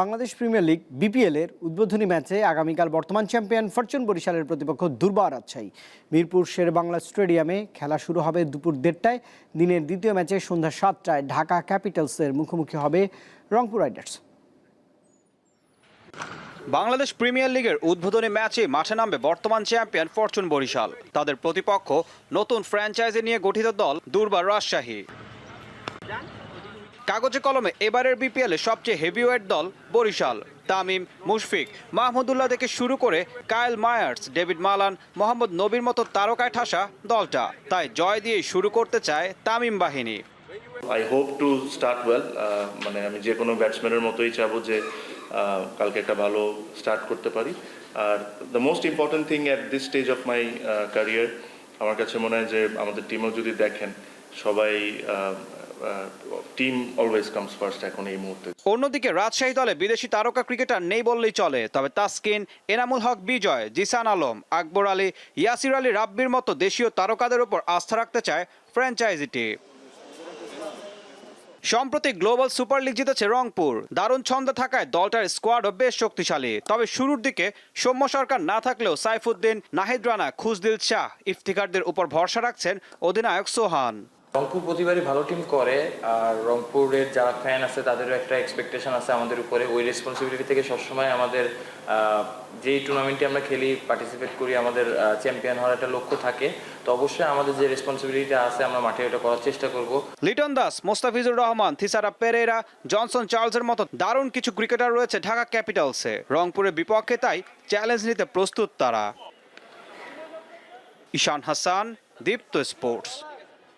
Bangladesh premier league BPL এর উদ্বোধনী ম্যাচে আগামীকাল বর্তমান চ্যাম্পিয়ন ফরচুন বরিশালের প্রতিপক্ষ দুর্বার রাজশাহী। মিরপুর শের বাংলা স্টেডিয়ামে খেলা শুরু হবে দুপুর দেড়টায়। দিনের দ্বিতীয় ম্যাচে সন্ধ্যা সাতটায় ঢাকা ক্যাপিটালসের মুখোমুখি হবে রংপুর রাইডার্স। বাংলাদেশ প্রিমিয়ার লিগের উদ্বোধনী ম্যাচে মাঠে নামবে বর্তমান চ্যাম্পিয়ন ফরচুন বরিশাল। তাদের প্রতিপক্ষ নতুন ফ্র্যাঞ্চাইজি নিয়ে গঠিত দল দুর্বার রাজশাহী। কাগজে কলমে এবারের বিপিএলে সবচেয়ে হেভিওয়েট দল বরিশাল। তামিম, মুশফিক, মাহমুদুল্লাহ থেকে শুরু করে Kyle Mayers, David Malan, Mohammad নবীর মতো তারকায় ঠাসা দলটা। তাই জয় দিয়ে শুরু করতে চায় তামিম বাহিনী। I hope to start well মানে আমি যে কোনো ব্যাটসম্যানের মতোই চাবো যে কালকে একটা ভালো স্টার্ট করতে পারি। আর the most important thing at this stage of my career আমার কাছে মনে হয় যে আমাদের টিমও যদি দেখেন, সবাই মুহূর্তে। অন্যদিকে রাজশাহী দলে বিদেশি তারকা ক্রিকেটার নেই বললেই চলে, তবে তাসকিন, এনামুল হক, বিজয়, জিসান আলম, আকবর আলী, ইয়াসির আলী রাব্বির মতো দেশীয় তারকাদের উপর আস্থা রাখতে চায় ফ্র্যাঞ্চাইজিটি সম্প্রতি গ্লোবাল সুপার লিগ জিতেছে রংপুর, দারুণ ছন্দে থাকায় দলটার স্কোয়াডও বেশ শক্তিশালী। তবে শুরুর দিকে সৌম্য সরকার না থাকলেও সাইফুদ্দিন, নাহিদ রানা, খুশদিল শাহ ইফতিকারদের উপর ভরসা রাখছেন অধিনায়ক সোহান। রংপুর প্রতিবারই ভালো টিম করে, আর রংপুরের যারা ফ্যান আছে, তাদেরও একটা এক্সপেকটেশন আছে আমাদের উপরে। ওই রেসপন্সিবিলিটি থেকে সবসময় আমাদের যেই টুর্নামেন্টে আমরা খেলি পার্টিসিপেট করি, আমাদের চ্যাম্পিয়ন হওয়ার একটা লক্ষ্য থাকে। তো অবশ্যই আমাদের যে রেসপন্সিবিলিটি আছে, আমরা মাঠে ওটা করার চেষ্টা করব। লিটন দাস, মোস্তাফিজুর রহমান, থিসারা পেরেরা, জনসন চার্লসের মতো দারুণ কিছু ক্রিকেটার রয়েছে ঢাকা ক্যাপিটালসে রংপুরের বিপক্ষে তাই চ্যালেঞ্জ নিতে প্রস্তুত তারা। ঈশান হাসান, দীপ্ত স্পোর্টস